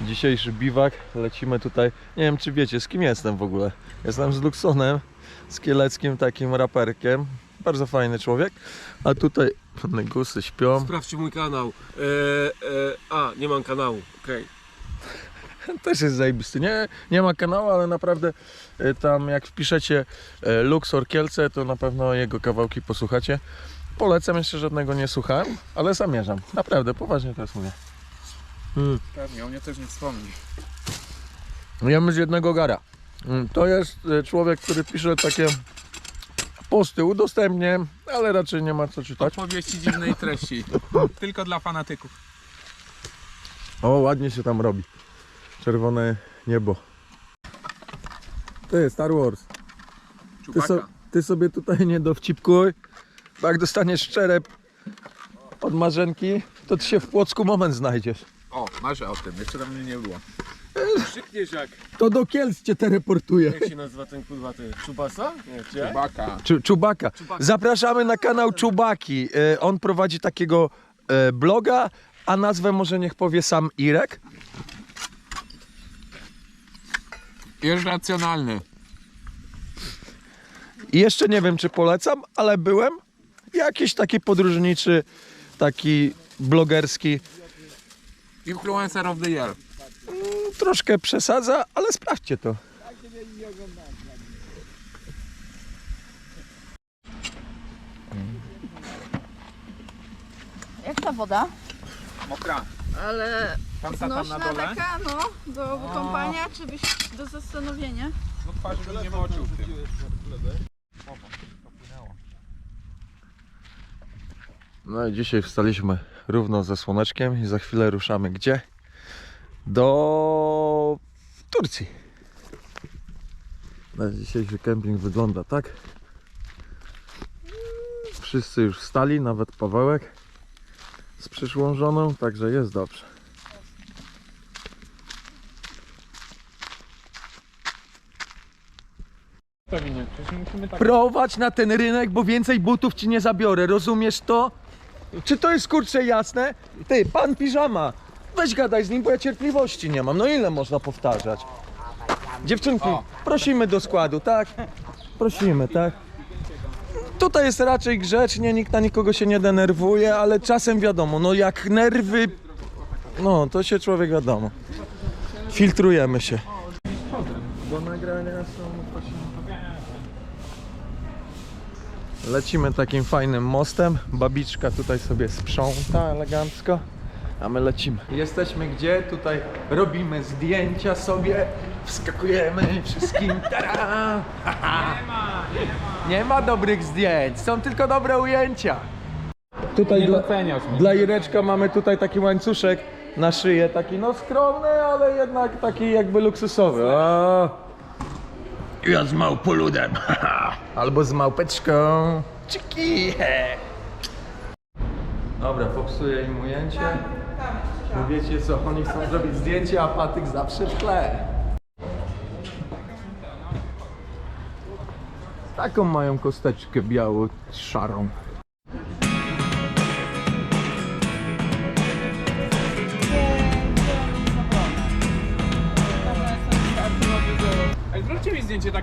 Dzisiejszy biwak, lecimy tutaj. Nie wiem czy wiecie z kim jestem w ogóle. Jestem z Luxonem, z kieleckim takim raperkiem. Bardzo fajny człowiek. A tutaj gusy śpią. Sprawdźcie mój kanał. E, e, a, nie mam kanału. Okej. Też jest zajebisty. Nie, nie ma kanału, ale naprawdę y, tam jak wpiszecie y, Luxor Kielce, to na pewno jego kawałki posłuchacie. Polecam, jeszcze żadnego nie słuchałem, ale zamierzam. Naprawdę, poważnie teraz mówię. Mm. Pewnie, o mnie też nie wspomni. Jemy z jednego gara. Mm, To jest y, człowiek, który pisze takie posty, udostępnię, ale raczej nie ma co czytać. Opowieści dziwnej treści. Tylko dla fanatyków. O, ładnie się tam robi. Czerwone niebo. To jest Star Wars. Ty, so, ty sobie tutaj nie dowcipkuj, bo jak dostaniesz szczerep od marzenki, to ty się w Płocku moment znajdziesz. O, marzę o tym, jeszcze tam mnie nie było. Krzykniesz jak, To do Kielc cię teleportuje. jak się nazywa ten kurwa ty? Czubasa? Nie, gdzie? Czubaka. Czu, Czubaka. Czubaka. Zapraszamy na kanał Czubaki. E, On prowadzi takiego e, bloga, a nazwę może niech powie sam Irek. Irracjonalny. I jeszcze nie wiem, czy polecam, ale byłem. Jakiś taki podróżniczy, taki blogerski. Influencer of the year. Troszkę przesadza, ale sprawdźcie to. Jak ta woda? Mokra. Ale Tam ta tam na znośna dole. taka, no, do wykąpania, czy byś do zastanowienia? No twarzy bym nie moczył w tym. No i dzisiaj wstaliśmy równo ze słoneczkiem i za chwilę ruszamy gdzie? Do Turcji. Na dzisiejszy kemping wygląda tak. Wszyscy już wstali, nawet Pawełek z przyszłą żoną, także jest dobrze. Tak... Prowadź na ten rynek, bo więcej butów ci nie zabiorę, rozumiesz to? Czy to jest kurczę jasne? Ty, pan piżama, weź gadaj z nim, bo ja cierpliwości nie mam. No ile można powtarzać? Dziewczynki, prosimy do składu, tak? Prosimy, tak? Tutaj jest raczej grzecznie, nikt na nikogo się nie denerwuje, ale czasem wiadomo, no jak nerwy, no to się człowiek wiadomo. Filtrujemy się. Do nagrania są Lecimy takim fajnym mostem. Babiczka tutaj sobie sprząta elegancko. A my lecimy. Jesteśmy gdzie? Tutaj robimy zdjęcia sobie. Wskakujemy wszystkim. Tada! Nie ma, nie ma. dobrych zdjęć. Są tylko dobre ujęcia. Tutaj Nie dla, dla Ireczka mamy tutaj taki łańcuszek na szyję. Taki no skromny, ale jednak taki jakby luksusowy. O! Ja z małpoludem. Albo z małpeczką. Czyki. Dobra, popsuję im ujęcie. Bo wiecie co, oni chcą zrobić zdjęcie, a patyk zawsze w tle. Taką mają kosteczkę białą,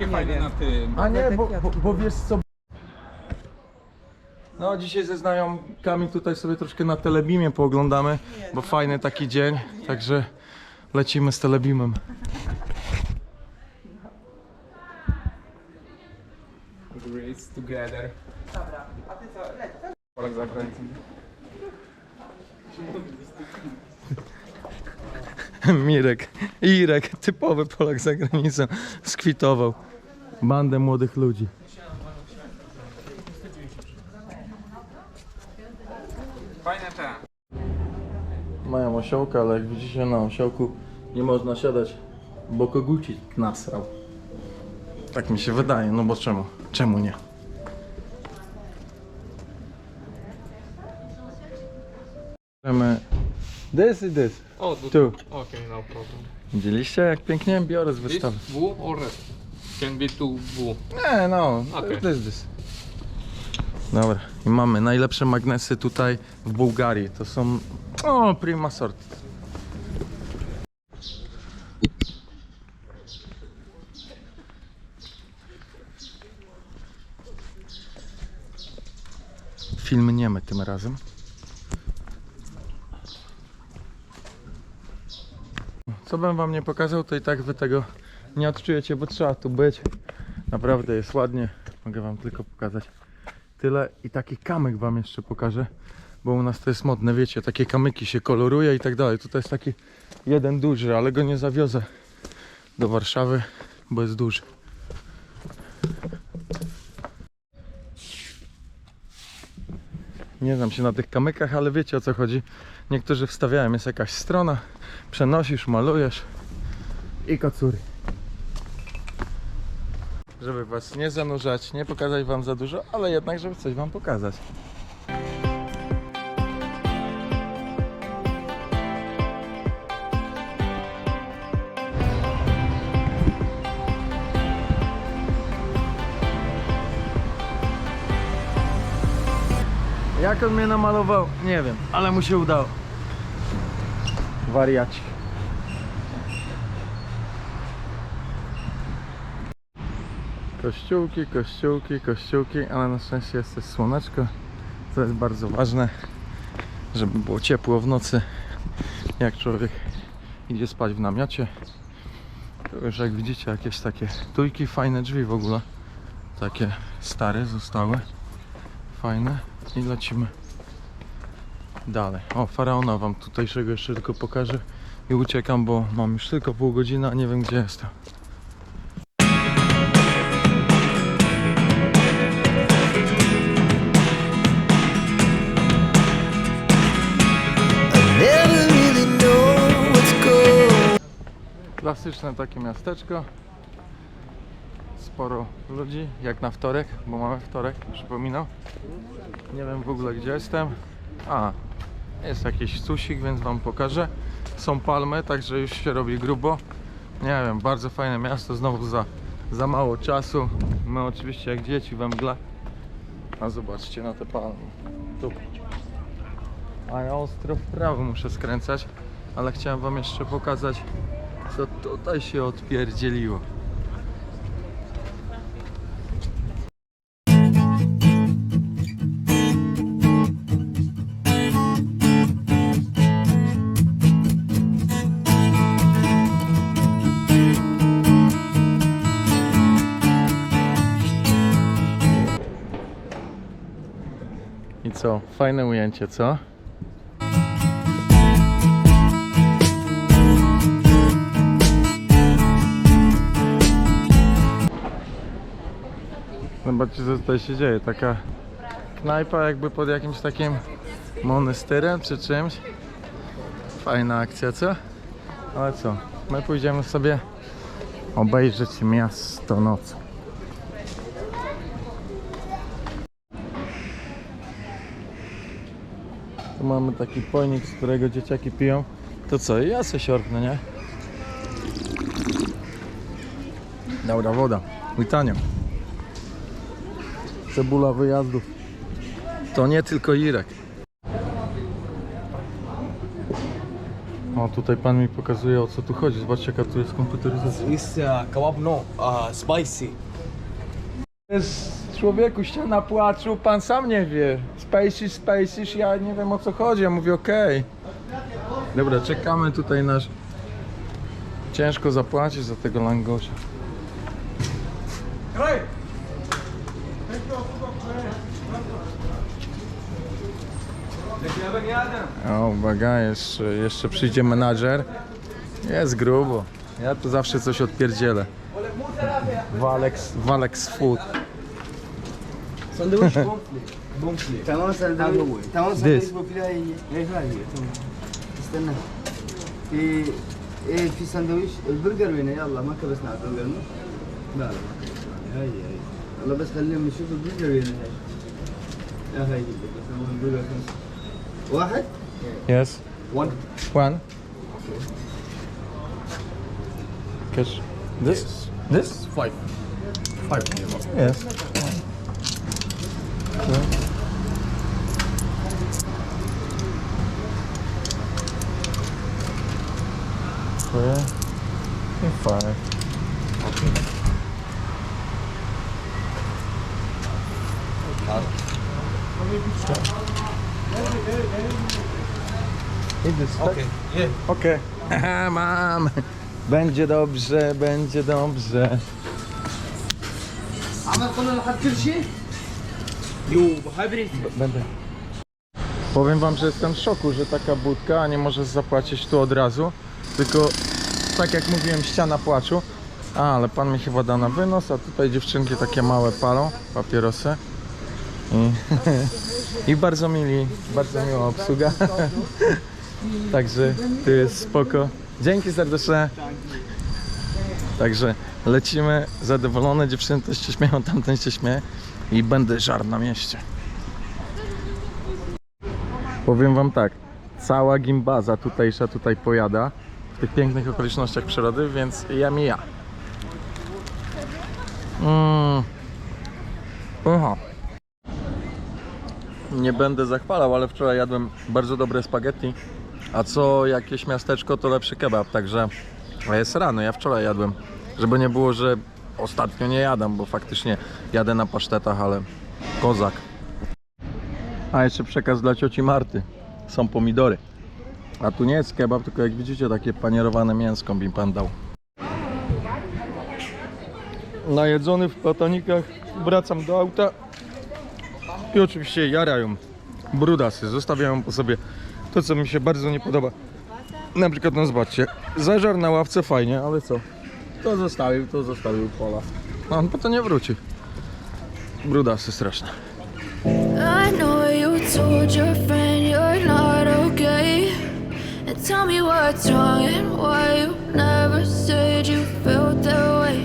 takie fajne na tym. A nie, bo, bo, bo wiesz co... No dzisiaj ze znajomkami tutaj sobie troszkę na Telebimie pooglądamy, bo fajny taki dzień, także lecimy z Telebimem. Grace together. Dobra, a ty co? Polak za granicą. Mirek, Irek, typowy Polak za granicą, skwitował bandę młodych ludzi. Fajne te. Mają osiołka, ale jak widzicie na osiołku nie można siadać, bo kogucik nasrał. Tak mi się wydaje, no bo czemu? Czemu nie? Możemy This i this. O, do Two. Okay, no problem. Widzieliście jak pięknie biorę z This wystawy? blue or red? Can be two blue. Nie no, Okej. this this. Dobra, i mamy najlepsze magnesy tutaj w Bułgarii. To są, o, prima sort. Film niemy tym razem. Co bym wam nie pokazał, to i tak wy tego nie odczujecie, bo trzeba tu być. Naprawdę jest ładnie. Mogę wam tylko pokazać tyle. I taki kamyk wam jeszcze pokażę, bo u nas to jest modne, wiecie, takie kamyki się koloruje i tak dalej. Tutaj jest taki jeden duży, ale go nie zawiozę do Warszawy, bo jest duży. Nie znam się na tych kamykach, ale wiecie o co chodzi. Niektórzy wstawiają, jest jakaś strona, przenosisz, malujesz i kocury. Żeby was nie zanurzać, nie pokazać wam za dużo, ale jednak, żeby coś wam pokazać. Jak on mnie namalował? Nie wiem, ale mu się udało. Wariaci. Kościółki, kościółki, kościółki, ale na szczęście jest też słoneczko, co jest bardzo ważne, żeby było ciepło w nocy, jak człowiek idzie spać w namiocie. Tu już jak widzicie jakieś takie tujki, fajne drzwi w ogóle, takie stare zostały, fajne i lecimy dalej. O, faraona wam tutejszego jeszcze tylko pokażę i uciekam, bo mam już tylko pół godziny, a nie wiem gdzie jestem. Klasyczne takie miasteczko. Sporo ludzi, jak na wtorek, bo mamy wtorek, przypominam. Nie wiem w ogóle gdzie jestem. A, jest jakiś susik, więc wam pokażę. Są palmy, także już się robi grubo. Nie wiem, bardzo fajne miasto, znowu za, za mało czasu. My oczywiście jak dzieci we mgle. A zobaczcie na te palmy. Tu. A ja ostro w prawo muszę skręcać, ale chciałem wam jeszcze pokazać co tutaj się odpierdzieliło. Ujęcie, co? Zobaczcie co tutaj się dzieje. Taka knajpa jakby pod jakimś takim monasterem czy czymś. Fajna akcja, co? Ale co? My pójdziemy sobie obejrzeć miasto nocą. Mamy taki pojnik, z którego dzieciaki piją. To co? Ja se siorpnę, nie? Dobra woda. Witanie. Cebula wyjazdów. To nie tylko Irek. O, tutaj pan mi pokazuje o co tu chodzi. Zobaczcie jaka tu jest komputeryzacja. This uh, kebab no uh, spicy. Jest człowieku ściana płaczu, pan sam nie wie spacey, spacey, ja nie wiem o co chodzi, ja mówię okej. Okay. Dobra, czekamy tutaj nasz... Ciężko zapłacić za tego langosia. O, uwaga, jeszcze, jeszcze przyjdzie menadżer. Jest grubo. Ja tu zawsze coś odpierdzielę. Walex, Walex Food. Sanduíche completo. تمام هذا هو. سندويش تمام This. سندويش بوفيه هي ايه هاي استنى في ايه في سندويش البرجر وين يلا ما كبسنا على البرجر مو؟ لا لا ما كبسنا هاي هاي يلا بس خليهم يشوفوا البرجر وين هاي يا هاي بس هو البرجر خمسة. واحد Yes. One. One. Cash. This? This? Five. Five. Yes. Three and five. Okej, okej. Haha, Mam. Będzie dobrze, będzie dobrze. عمل قلنا لحد كل شيء Będę. Powiem wam, że jestem w szoku, że taka budka, a nie możesz zapłacić tu od razu. Tylko tak jak mówiłem, ściana płaczu. A, ale pan mi chyba da na wynos, a tutaj dziewczynki takie małe palą, papierosy. I, i bardzo mili, bardzo miła obsługa. Także tu jest spoko. Dzięki serdeczne. Także lecimy zadowolone, dziewczyny też się śmieją, tamten się śmieje i będę żar na mieście. Powiem wam tak, cała gimbaza tutejsza tutaj pojada tych pięknych okolicznościach przyrody, więc ja mi ja. Mm. Nie będę zachwalał, ale wczoraj jadłem bardzo dobre spaghetti, a co jakieś miasteczko to lepszy kebab, także jest rano, ja wczoraj jadłem, żeby nie było, że ostatnio nie jadam, bo faktycznie jadę na pasztetach, ale kozak. A jeszcze przekaz dla cioci Marty. Są pomidory. A tu nie jest kebab, tylko jak widzicie takie panierowane mięsko mi pan dał. Najedzony w batonikach wracam do auta i oczywiście jarają brudasy. Zostawiają po sobie to, co mi się bardzo nie podoba. Na przykład, no zobaczcie, zażar na ławce fajnie, ale co? To zostawił, to zostawił pola. No, on po to nie wróci. Brudasy straszne. I know you told your what's wrong and why you never said you felt that way.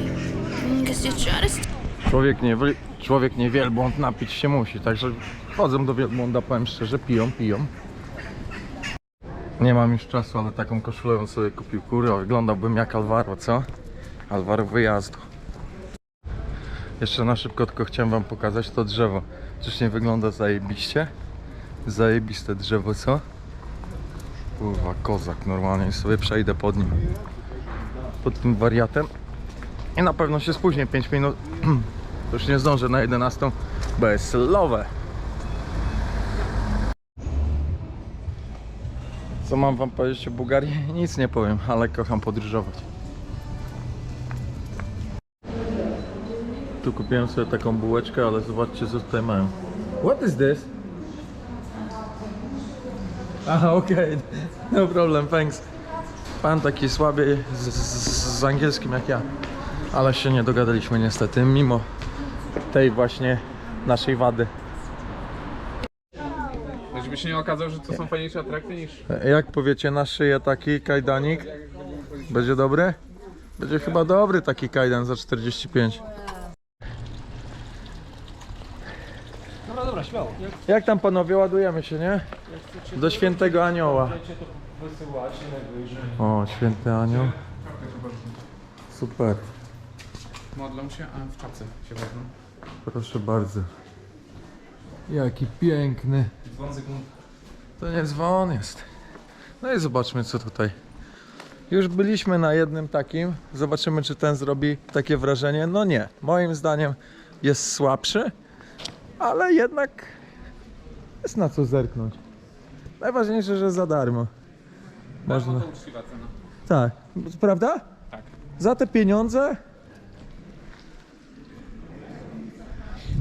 You're trying to Człowiek nie, człowiek napić się musi, także chodzą do wielbłąda, powiem szczerze, piją, piją. Nie mam już czasu, ale taką koszulę sobie kupił, kurwa, wyglądałbym jak Alvaro, co? Alvaro wyjazdu. Jeszcze na szybko tylko chciałem wam pokazać to drzewo. Czyż nie wygląda zajebiście? Zajebiste drzewo, co? Kurwa, kozak, normalnie sobie przejdę pod nim. Pod tym wariatem. I na pewno się spóźnię 5 minut. To już nie zdążę na 11, bo jest lowe. Co mam wam powiedzieć o Bułgarii? Nic nie powiem, ale kocham podróżować. Tu kupiłem sobie taką bułeczkę, ale zobaczcie co tutaj mają. What is this? Aha, okej. No problem, thanks. Pan taki słaby z, z, z angielskim jak ja. Ale się nie dogadaliśmy niestety, mimo tej właśnie naszej wady. Żeby się nie okazało, że to są fajniejsze atrakcje niż... Jak powiecie na szyję taki kajdanik? Będzie dobry? Będzie chyba dobry taki kajdan za 45. Dobra, dobra, śmiało. Jak tam panowie, ładujemy się, nie? Do świętego anioła. O, święty anioł. Super, Modlą się, a w czapce się wezmą. proszę bardzo. Jaki piękny. To nie dzwon jest. No i zobaczmy co tutaj. Już byliśmy na jednym takim. Zobaczymy czy ten zrobi takie wrażenie. No nie. Moim zdaniem jest słabszy, ale jednak jest na co zerknąć. Najważniejsze, że za darmo. Można. To uczciwa cena. Tak. Prawda? Tak. Za te pieniądze.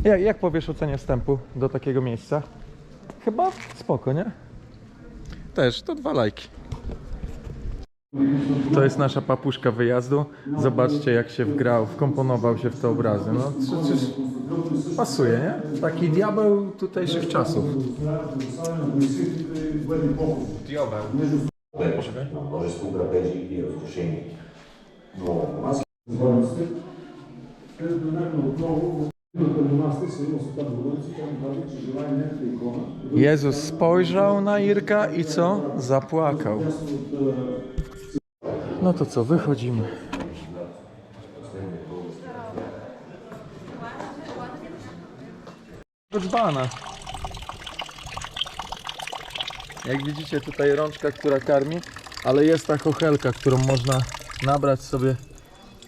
Jak, jak powiesz o cenie wstępu do takiego miejsca? Chyba spoko, nie? Też, to dwa lajki. To jest nasza papuszka wyjazdu. Zobaczcie jak się wgrał, wkomponował się w te obrazy. No, czy, czy, pasuje, nie? Taki diabeł tutejszych czasów. No, maski Jezus spojrzał na Irka i co? Zapłakał. No to co, wychodzimy. Dzbana. Jak widzicie tutaj rączka, która karmi, ale jest ta kochelka, którą można nabrać sobie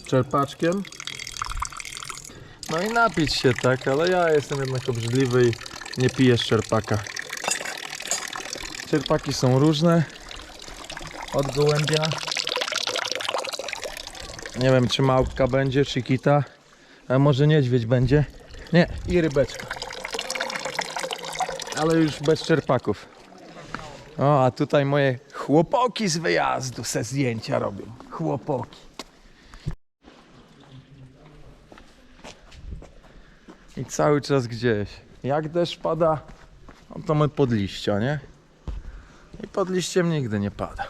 czerpaczkiem. No i napić się tak, ale ja jestem jednak obrzydliwy i nie piję szczerpaka. Czerpaki są różne. Od gołębia. Nie wiem, czy małpka będzie, czy kita. A może niedźwiedź będzie. Nie, i rybeczka. Ale już bez czerpaków. O, a tutaj moje chłopoki z wyjazdu se zdjęcia robią. Chłopoki. I cały czas gdzieś. Jak deszcz pada, no to my pod liścia, nie? I pod liściem nigdy nie pada.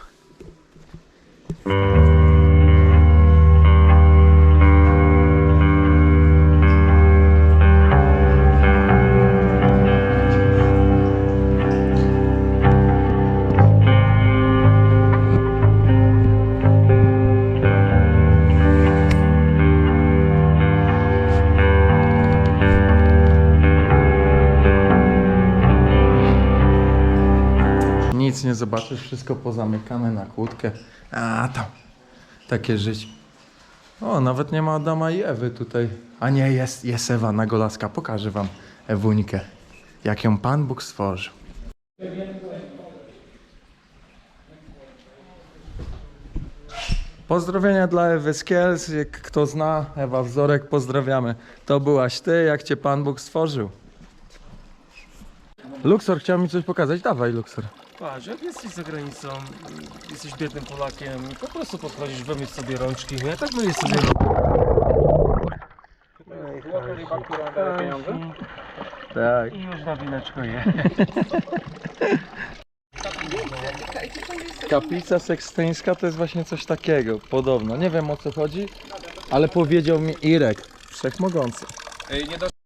Zobaczysz, wszystko pozamykane na kłódkę. A tam, takie życie. O, nawet nie ma Adama i Ewy tutaj. A nie, jest, jest Ewa Nagolaska. Pokażę wam Ewuńkę. Jak ją Pan Bóg stworzył. Pozdrowienia dla Ewy. Jak kto zna, Ewa Wzorek, pozdrawiamy. To byłaś ty, jak cię Pan Bóg stworzył. Luxor chciał mi coś pokazać. Dawaj, Luxor. Patrz, jak jesteś za granicą, jesteś biednym Polakiem, po prostu podchodzisz, wymyć sobie rączki, ja tak myję sobie która daje pieniądze? Tak. i już na wineczko je. Kaplica sekstyńska to jest właśnie coś takiego, podobno. Nie wiem o co chodzi, ale powiedział mi Irek, wszechmogący. Ej, nie do...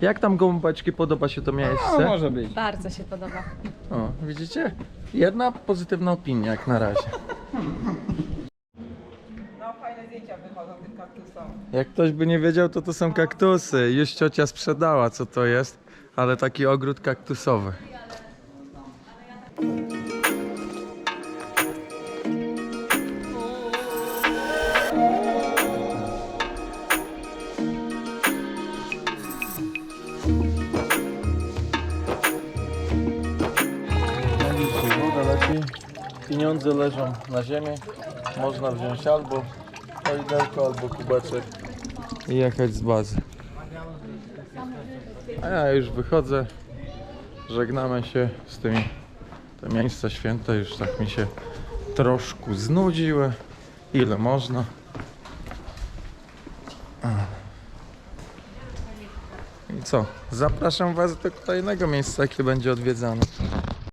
Jak tam gołąbeczki podoba się to No, miejsce? może być. Bardzo się podoba. O, widzicie? Jedna pozytywna opinia jak na razie. No fajne zdjęcia wychodzą tych kaktusów. Jak ktoś by nie wiedział, to to są kaktusy. Już ciocia sprzedała co to jest, ale taki ogród kaktusowy. Pieniądze leżą na ziemi. Można wziąć albo poidelko, albo kubeczek i jechać z bazy. A ja już wychodzę. Żegnamy się z tymi. Te miejsca święte już tak mi się troszkę znudziły. Ile można. I co? Zapraszam Was do kolejnego miejsca, jakie będzie odwiedzane.